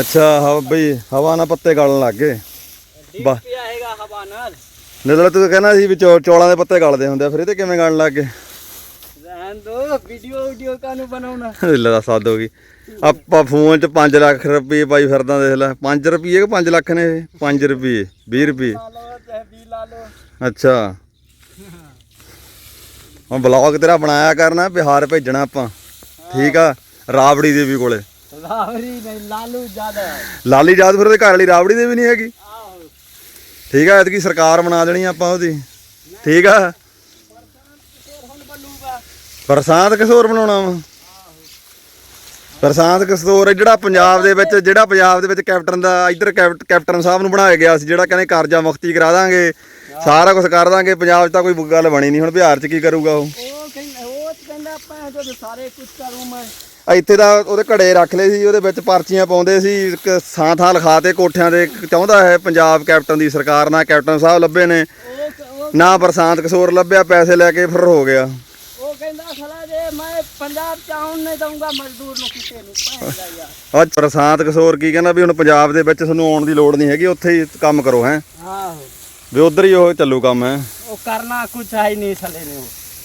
ਅੱਛਾ ਹਾਂ ਬਈ ਹਵਾ ਨਾਲ ਪੱਤੇ ਗਾਲਣ ਲੱਗ ਗਏ। ਵਾਹ ਕੀ ਆਏਗਾ ਹਵਾ ਨਾਲ। ਨਿਦਲ ਤੂੰ ਕਹਿੰਦਾ ਸੀ ਵੀ ਚੌ- ਚੌਲਾਂ ਦੇ ਪੱਤੇ ਗਲਦੇ ਹੁੰਦੇ ਫਿਰ ਇਹ ਕਿਵੇਂ ਗਲਣ ਲੱਗ ਗਏ? ਰਹਿਣ ਵੀਡੀਓ ਵੀਡੀਓ ਕਾਨੂੰ ਬਣਾਉਣਾ? ਲੈ ਦਾ ਸਾਦ ਹੋ ਆਪਾਂ ਫੋਨ 'ਚ 5 ਲੱਖ ਰੁਪਏ ਪਾਈ ਫਿਰਦਾ ਦੇਖ ਲੈ। 5 ਰੁਪਏ ਕਿ 5 ਲੱਖ ਨੇ 5 ਰੁਪਏ 20 ਰੁਪਏ। ਅੱਛਾ। ਹੁਣ ਬਲੌਗ ਤੇਰਾ ਬਣਾਇਆ ਕਰਨਾ ਬਿਹਾਰ ਭੇਜਣਾ ਆਪਾਂ। ਠੀਕ ਆ? ਰਾਵੜੀ ਦੇਵੀ ਕੋਲੇ। ਰਾਵੜੀ ਨਹੀਂ ਲਾਲੂ ਜ਼ਿਆਦਾ ਲਾਲੀ ਜਾਦ ਫਿਰ ਘਰ ਵਾਲੀ ਰਾਵੜੀ ਦੇ ਵੀ ਨਹੀਂ ਹੈਗੀ? ਆਹੋ। ਠੀਕ ਆ ਐਤਕੀ ਸਰਕਾਰ ਬਣਾ ਦੇਣੀ ਆਪਾਂ ਉਹਦੀ। ਠੀਕ ਆ? ਹੁਣ ਕਿਸੋਰ ਬਣਾਉਣਾ ਵਾ। ਬਰਸਾਤ ਕਿਸੋਰ ਜਿਹੜਾ ਪੰਜਾਬ ਦੇ ਵਿੱਚ ਜਿਹੜਾ ਪੰਜਾਬ ਦੇ ਵਿੱਚ ਕੈਪਟਨ ਦਾ ਇਧਰ ਕੈਪਟ- ਕੈਪਟਨ ਸਾਹਿਬ ਨੂੰ ਬਣਾਇਆ ਗਿਆ ਸੀ ਜਿਹੜਾ ਕਹਿੰਦੇ ਕਰਜ਼ਾ ਮੁਕਤੀ ਕਰਾ ਦਾਂਗੇ ਸਾਰਾ ਕੁਝ ਕਰ ਦਾਂਗੇ ਪੰਜਾਬ 'ਚ ਤਾਂ ਕੋਈ ਗੱਲ ਬਣੀ ਨਹੀਂ ਹੁਣ ਬਿਹਾਰ 'ਚ ਕੀ ਕਰੂਗਾ ਉਹ? ਉਹ ਕਹਿੰਦਾ ਆਪਾਂ ਜੋ ਸਾਰੇ ਕੁਝ ਕਰੂੰ ਮੈਂ। ਇੱਥੇ ਦਾ ਉਹਦੇ ਘੜੇ ਰੱਖ ਲਏ ਸੀ ਉਹਦੇ ਵਿੱਚ ਪਰਚੀਆਂ ਪਾਉਂਦੇ ਸੀ ਇੱਕ ਥਾਂ ਥਾਂ ਲਿਖਾ ਤੇ ਕੋਠਿਆਂ ਤੇ ਚਾਹੁੰਦਾ ਹੈ ਪੰਜਾਬ ਕੈਪਟਨ ਦੀ ਸਰਕਾਰ ਨਾਲ ਕੈਪਟਨ ਸਾਹਿਬ ਲੱਭੇ ਨੇ। ਨਾ ਬਰਸਾਤ ਕਸੂਰ ਲੱਭਿਆ ਪੈਸੇ ਲੈ ਕੇ ਫਿਰ ਹੋ ਗਿਆ। ਉਹ ਕਹਿੰਦਾ ਸਾਲਾ ਜੇ ਮੈਂ ਪੰਜਾਬ ਚ ਆਉਣ ਨਹੀਂ ਦਊਂਗਾ ਮਜ਼ਦੂਰ ਨੂੰ ਕਿਸੇ ਨੂੰ ਭੈਣ ਦਾ ਯਾਰ। ਅੱਜ ਬਰਸਾਤ ਕਸੂਰ ਕੀ ਕਹਿੰਦਾ ਵੀ ਹੁਣ ਪੰਜਾਬ ਦੇ ਵਿੱਚ ਤੁਹਾਨੂੰ ਆਉਣ ਦੀ ਲੋੜ ਨਹੀਂ ਹੈਗੀ ਉੱਥੇ ਹੀ ਕੰਮ ਕਰੋ ਹੈ। ਆਹੋ। ਵੀ ਉਧਰ ਹੀ ਉਹ ਚੱਲੂ ਕੰਮ ਹੈ। ਉਹ ਕਰਨਾ ਕੁਝ ਹੈ ਹੀ ਨਹੀਂ ਸਲੇ ਨੇ ਉਹ।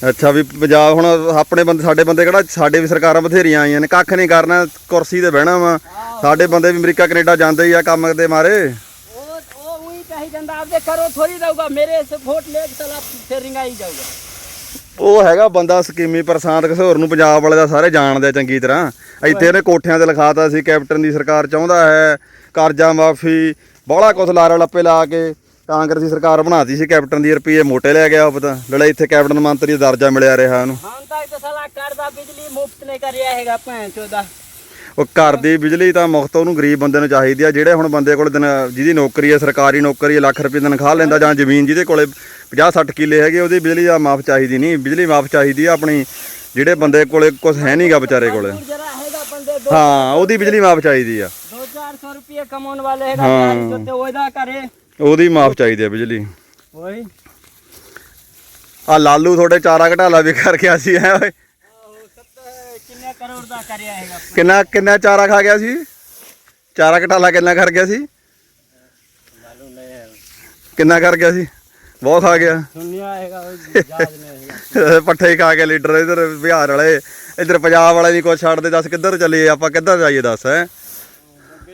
ਅੱਛਾ ਵੀ ਪੰਜਾਬ ਹੁਣ ਆਪਣੇ ਬੰਦੇ ਸਾਡੇ ਬੰਦੇ ਕਿਹੜਾ ਸਾਡੇ ਵੀ ਸਰਕਾਰਾਂ ਬਥੇਰੀਆਂ ਆਈਆਂ ਨੇ ਕੱਖ ਨਹੀਂ ਕਰਨਾ ਕੁਰਸੀ ਤੇ ਬਹਿਣਾ ਵਾ। ਸਾਡੇ ਬੰਦੇ ਵੀ ਅਮਰੀਕਾ ਕੈਨੇਡਾ ਜਾਂਦੇ ਹੀ ਆ ਕੰਮ ਦੇ ਮਾਰੇ। ਉਹ ਉਹ ਉਹੀ ਕਹੀ ਜਾਂਦਾ ਆਪਦੇ ਕਰੋ ਥੋੜੀ ਦਊਗਾ ਮੇਰੇ ਵੋਟ ਲੈ ਕੇ ਸਲਾ ਫਿਰ ਰਿੰਗਾ ਹੀ ਜਾਊਗਾ। ਉਹ ਹੈਗਾ ਬੰਦਾ ਸਕੀਮੀ ਪ੍ਰਸਾਦ ਘਸੋਰ ਨੂੰ ਪੰਜਾਬ ਵਾਲੇ ਦਾ ਸਾਰੇ ਜਾਣਦੇ ਆ ਚੰਗੀ ਤਰ੍ਹਾਂ। ਇੱਥੇ ਇਹਨੇ ਕੋਠਿਆਂ ਤੇ ਲਿਖਾਤਾ ਸੀ ਕੈਪਟਨ ਦੀ ਸਰਕਾਰ ਚਾਹੁੰਦਾ ਹੈ ਕਰਜ਼ਾ ਮਾਫੀ ਬੜਾ ਕੁਛ ਲਾਰਾ ਲੱਪੇ ਲਾ ਕੇ। ਕਾਂਗਰਸੀ ਸਰਕਾਰ ਬਣਾਤੀ ਸੀ ਕੈਪਟਨ ਦੀ ਰੁਪਏ ਮੋਟੇ ਲੈ ਗਿਆ ਉਹ ਪਤਾ ਲੜਾ ਇੱਥੇ ਕੈਪਟਨ ਮੰਤਰੀ ਦਾ ਦਰਜਾ ਮਿਲਿਆ ਰਿਹਾ ਉਹਨੂੰ ਹਾਂ ਤਾਂ ਇਹ ਸਾਲਾ ਕਰਦਾ ਬਿਜਲੀ ਮੁਫਤ ਨੇ ਕਰਿਆ ਹੈਗਾ ਭੈਣ ਚੋਦਾ ਉਹ ਘਰ ਦੀ ਬਿਜਲੀ ਤਾਂ ਮੁਫਤ ਉਹਨੂੰ ਗਰੀਬ ਬੰਦੇ ਨੂੰ ਚਾਹੀਦੀ ਆ ਜਿਹੜੇ ਹੁਣ ਬੰਦੇ ਕੋਲ ਦਿਨ ਜਿਹਦੀ ਨੌਕਰੀ ਹੈ ਸਰਕਾਰੀ ਨੌਕਰੀ ਹੈ ਲੱਖ ਰੁਪਏ ਤਨਖਾਹ ਲੈਂਦਾ ਜਾਂ ਜ਼ਮੀਨ ਜਿਹਦੇ ਕੋਲੇ 50 60 ਕਿੱਲੇ ਹੈਗੇ ਉਹਦੀ ਬਿਜਲੀ ਦਾ ਮਾਫ ਚਾਹੀਦੀ ਨਹੀਂ। ਬਿਜਲੀ ਮਾਫ ਚਾਹੀਦੀ ਆ ਆਪਣੀ ਜਿਹੜੇ ਬੰਦੇ ਕੋਲੇ ਕੁਝ ਹੈ ਨਹੀਂਗਾ ਵਿਚਾਰੇ ਕੋਲੇ। ਹਾਂ ਉਹਦੀ ਬਿਜਲੀ ਮਾਫ ਚਾਹੀਦੀ ਆ। 2-400 ਰੁਪਏ ਕਮਾਉਣ ਵਾਲੇ ਹੈਗਾ ਤੇ ਉਹਦਾ ਕਰੇ। ਉਹਦੀ ਮਾਫ ਚਾਹੀਦੀ ਹੈ ਬਿਜਲੀ। ਓਏ। ਆ ਲਾਲੂ ਥੋੜੇ ਚਾਰਾ ਘਟਾਲਾ ਵੀ ਕਰ ਗਿਆ ਸੀ ਐ ਓਏ। ਕਿੰਨਾ ਕਰੋੜ ਦਾ ਕਰਿਆ ਹੈਗਾ ਕਿੰਨਾ ਕਿੰਨਾ ਚਾਰਾ ਖਾ ਗਿਆ ਸੀ? ਚਾਰਾ ਘਟਾਲਾ ਕਿੰਨਾ ਕਰ ਗਿਆ ਸੀ? ਕਿੰਨਾ ਕਰ ਗਿਆ ਸੀ? ਬਹੁਤ ਖਾ ਗਿਆ। ਸੁਣਿਆ ਹੈਗਾ ਯਾਦ ਨਹੀਂ ਪੱਠੇ ਖਾ ਕੇ ਲੀਡਰ ਇਧਰ ਬਿਹਾਰ ਵਾਲੇ ਇਧਰ ਪੰਜਾਬ ਵਾਲੇ ਨਹੀਂ ਕੁਝ ਛੱਡਦੇ ਦੱਸ ਕਿੱਧਰ ਚੱਲੀਏ ਆਪਾਂ ਕਿੱਧਰ ਜਾਈਏ ਦੱਸ ਹੈ?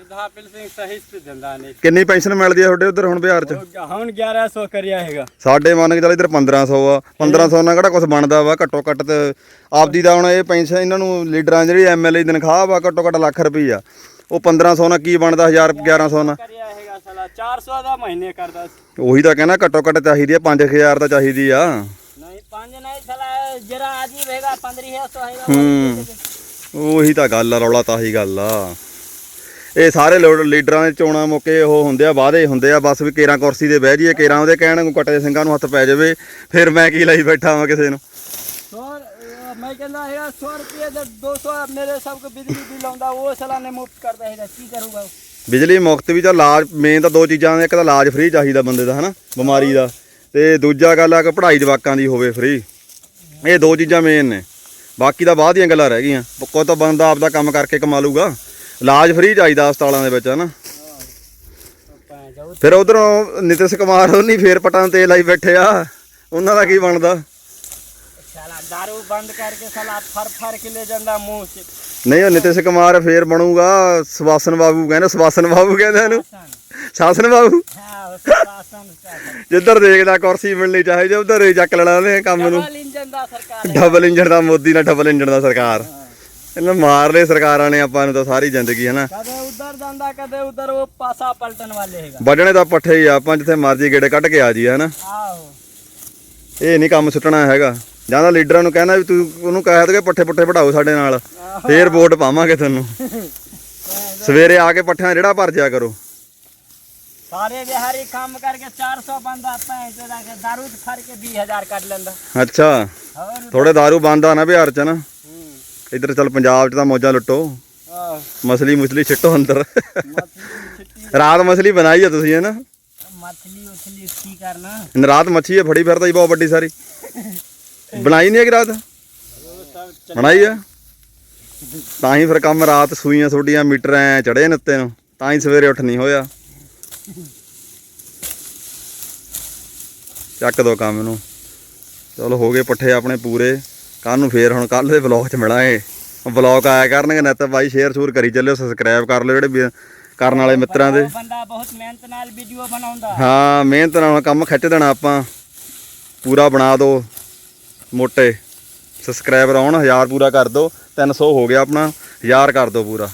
ਗੁਰਧਾਪਿਲ ਕਿੰਨੀ ਪੈਨਸ਼ਨ ਮਿਲਦੀ ਆ ਤੁਹਾਡੇ ਉਧਰ ਹੁਣ ਬਿਹਾਰ ਚ? ਹੁਣ 1100 ਕਰਿਆ ਹੈਗਾ। ਸਾਡੇ ਮੰਨ ਕੇ ਚੱਲ ਇਧਰ 1500 ਆ। 1500 ਨਾਲ ਕਿਹੜਾ ਕੁਝ ਬਣਦਾ ਵਾ ਘੱਟੋ ਘੱਟ ਤੇ ਆਪਦੀ ਦਾ ਹੁਣ ਇਹ ਪੈਨਸ਼ਨ ਇਹਨਾਂ ਨੂੰ ਲੀਡਰਾਂ ਜਿਹੜੀ ਐਮਐਲਏ ਦੀ ਤਨਖਾਹ ਵਾ ਘੱਟੋ ਘੱਟ ਲੱਖ ਰੁਪਈਆ। ਉਹ 1500 ਨਾਲ ਕੀ ਬਣਦਾ 1000 1100 ਨਾਲ? ਕਰਿਆ ਹੈਗਾ ਸਾਲਾ 400 ਦਾ ਮਹੀਨੇ ਕਰਦਾ ਉਹੀ ਤਾਂ ਕਹਿੰਦਾ ਘੱਟੋ ਘੱਟ ਚਾਹੀਦੀ ਆ 5000 ਤਾਂ ਚਾਹੀਦੀ ਆ। ਨਹੀਂ 5 ਨਹੀਂ ਸਾਲਾ ਜਿਹੜਾ ਆਜੀ ਹੈਗਾ 1500 ਹੈਗਾ। ਹੂੰ। ਉਹੀ ਤਾਂ ਗੱਲ ਆ ਰੌਲਾ ਤਾਂ ਹੀ ਗੱਲ ਆ। ਇਹ ਸਾਰੇ ਲੋ- ਲੀਡਰਾਂ ਦੇ ਚੋਣਾਂ ਮੌਕੇ ਉਹ ਹੁੰਦੇ ਆ ਵਾਅਦੇ ਹੁੰਦੇ ਆ ਬਸ ਵੀ ਕੇਰਾਂ ਕੁਰਸੀ ਦੇ ਬਹਿ ਜਾਈਏ ਕੇਰਾਂ ਉਹਦੇ ਕਹਿਣ ਨੂੰ ਕੱਟੇ ਸਿੰਘਾਂ ਨੂੰ ਹੱਥ ਪੈ ਜਾਵੇ ਫਿਰ ਮੈਂ ਕੀ ਲਈ ਬੈਠਾ ਵਾਂ ਕਿਸੇ ਨੂੰ? ਸੌ ਮੈਂ ਕਹਿੰਦਾ ਹੈਗਾ 100 ਰੁਪਏ ਦਾ 200 ਮੇਰੇ ਸਭ ਕੋ ਬਿਜਲੀ ਬਿੱਲ ਆਉਂਦਾ ਉਹ ਸਲਾਨੇ ਮੁਫਤ ਕਰਦਾ ਹੈਗਾ ਕੀ ਕਰੂਗਾ ਬਿਜਲੀ ਮੁਫਤ ਵੀ ਤਾਂ ਇਲਾਜ ਮੇਨ ਤਾਂ ਦੋ ਚੀਜ਼ਾਂ ਇੱਕ ਤਾਂ ਇਲਾਜ ਫ੍ਰੀ ਚਾਹੀਦਾ ਬੰਦੇ ਦਾ ਹਨਾ ਬਿਮਾਰੀ ਦਾ ਤੇ ਦੂਜਾ ਗੱਲ ਆ ਕਿ ਪੜ੍ਹਾਈ ਜਵਾਕਾਂ ਦੀ ਹੋਵੇ ਫ੍ਰੀ ਇਹ ਦੋ ਚੀਜ਼ਾਂ ਮੇਨ ਨੇ। ਬਾਕੀ ਤਾਂ ਬਾਅਦ ਦੀਆਂ ਗੱਲਾਂ ਰਹਿ ਗਈਆਂ। ਕੋਈ ਤਾਂ ਬੰਦਾ ਆਪਦਾ ਕੰਮ ਕਰਕੇ ਕਮਾ ਲੂਗਾ। ਇਲਾਜ ਫ੍ਰੀ ਚਾਹੀਦਾ ਹਸਪਤਾਲਾਂ ਦੇ ਵਿੱਚ ਹਨਾ? ਫਿਰ ਉਧਰੋਂ ਨਿਤਿਸ਼ ਕੁਮਾਰ ਉਹ ਨਹੀਂ ਫੇਰ ਪਟਾਂ ਤੇ ਲਾਈ ਬੈਠੇ ਆ। ਉਹਨਾਂ ਦਾ ਕੀ ਬਣਦਾ? ਸਾਲਾ दारू ਬੰਦ ਕਰਕੇ ਸਾਲਾ ਫਰ ਫਰ ਕੇ ਲੈ ਜਾਂਦਾ ਮੂੰਹ ਚ। ਨਹੀਂ ਉਹ ਨਿਤਿਸ਼ ਕੁਮਾਰ ਫੇਰ ਬਣੂਗਾ ਸਵਾਸਨ ਬਾਬੂ ਕਹਿੰਦੇ ਸਵਾਸਨ ਬਾਬੂ ਕਹਿੰਦੇ ਇਹਨੂੰ। ਸਾਸਨ ਬਾਬੂ? ਹਾਂ ਸਾਸਨ। ਜਿੱਧਰ ਦੇਖਦਾ ਕੁਰਸੀ ਮਿਲਣੀ ਚਾਹੀਦੀ ਉਧਰ ਹੀ ਚੱਕ ਲੈਣਾ ਨੇ ਕੰਮ ਨੂੰ। ਡਬਲ ਇੰਜਨ ਦਾ ਸਰਕਾਰ। ਹੈ ਡਬਲ ਇੰਜਣ ਦਾ ਮੋਦੀ ਨਾਲ ਡਬਲ ਇੰਜਣ ਦਾ ਸਰਕਾਰ। ਇਹਨਾਂ ਮਾਰ ਲੈ ਸਰਕਾਰਾਂ ਨੇ ਆਪਾਂ ਨੂੰ ਤਾਂ ਸਾਰੀ ਜ਼ਿੰਦਗੀ ਹੈਨਾ। ਕਦੇ ਉਧਰ ਜਾਂਦਾ ਕਦੇ ਉਧਰ ਉਹ ਪਾਸਾ ਪਲਟਣ ਵਾਲੇ ਹੈਗਾ। ਵੱਢਣੇ ਤਾਂ ਪੱਠੇ ਹੀ ਆਪਾਂ ਜਿੱਥੇ ਮਰਜ਼ੀ ਗੇੜੇ ਕੱਢ ਕੇ ਆ ਜੀ ਹਨਾ। ਆਹੋ। ਇਹ ਨਹੀਂ ਕੰਮ ਸੁੱਟਣਾ ਹੈਗਾ। ਜਾਂ ਲੀਡਰਾਂ ਨੂੰ ਕਹਿਣਾ ਵੀ ਤੂੰ ਉਹਨੂੰ ਕਹਿ ਦੋਗੇ ਪੱਠੇ ਪੁੱਠੇ ਵਢਾਓ ਸਾਡੇ ਨਾਲ। ਫੇਰ ਵੋਟ ਪਾਵਾਂਗੇ ਤੁਹਾਨੂੰ ਸਵੇਰੇ ਆ ਕੇ ਪੱਠਿਆਂ ਰੇੜਾ ਭਰ ਜਿਆ ਕਰੋ। ਸਾਰੇ ਵਿਹਾਰੀ ਕੰਮ ਕਰਕੇ 400 ਬੰਦਾ ਪੈਸੇ ਦਾ ਕੇ ਦਾਰੂ ਖੜ ਕੇ 20000 ਕੱਢ ਲੈਂਦਾ। ਅੱਛਾ। ਥੋੜੇ ਦਾਰੂ ਬੰਦਾ ਨਾ ਬਿਹਾਰ ਚ ਨਾ ਇੱਧਰ ਚੱਲ ਪੰਜਾਬ ਚ ਤਾਂ ਮੌਜਾਂ ਲੁੱਟੋ। ਆਹ ਮਸਲੀ ਮੁਸਲੀ ਛਿੱਟੋ ਅੰਦਰ। ਰਾਤ ਮਛਲੀ ਬਣਾਈ ਆ ਤੁਸੀਂ ਹੈ ਨਾ ਮਛਲੀ ਉਛਲੀ ਕੀ ਕਰਨਾ? ਰਾਤ ਮੱਛੀ ਹੈ ਫੜੀ ਫਿਰਦਾ ਜੀ ਬਹੁਤ ਵੱਡੀ ਸਾਰੀ। ਬਣਾਈ ਨਹੀਂ ਹੈ ਕਿ ਰਾਤ? ਬਣਾਈ ਆ? ਤਾਂ ਹੀ ਫਿਰ ਕੰਮ ਰਾਤ ਸੂਈਆਂ ਤੁਹਾਡੀਆਂ ਮੀਟਰ ਐ ਚੜੇ ਨੇ ਉੱਤੇ ਨੂੰ। ਤਾਂ ਹੀ ਸਵੇਰੇ ਉੱਠ ਨਹੀਂ ਹੋਇਆ। ਚੱਕ ਦੋ ਕੰਮ ਨੂੰ। ਚਲੋ ਹੋ ਗਏ ਪੱਠੇ ਆਪਣੇ ਪੂਰੇ। ਕੱਲ ਨੂੰ ਫੇਰ ਹੁਣ ਕੱਲ ਦੇ ਵਲੌਗ 'ਚ ਮਿਲਾਂਗੇ। ਵਲੌਗ ਆਇਆ ਕਰਨਗੇ ਨਿੱਤ ਬਾਈ ਸ਼ੇਅਰ ਸ਼ੂਰ ਕਰੀ ਚੱਲਿਓ ਸਬਸਕ੍ਰਾਈਬ ਕਰ ਲਿਓ ਜਿਹੜੇ ਕਰਨ ਵਾਲੇ ਮਿੱਤਰਾਂ ਦੇ। ਬੰਦਾ ਬਹੁਤ ਮਿਹਨਤ ਨਾਲ ਵੀਡੀਓ ਬਣਾਉਂਦਾ। ਹਾਂ ਮਿਹਨਤ ਨਾਲ ਕੰਮ ਖਿੱਚ ਦੇਣਾ ਆਪਾਂ। ਪੂਰਾ ਬਣਾ ਦਿਓ ਮੋਟੇ। ਸਬਸਕ੍ਰਾਈਬਰ ਆਉਣ 1000 ਪੂਰਾ ਕਰ ਦਿਓ 300 ਹੋ ਗਿਆ ਆਪਣਾ 1000 ਕਰ ਦਿਓ ਪੂਰਾ।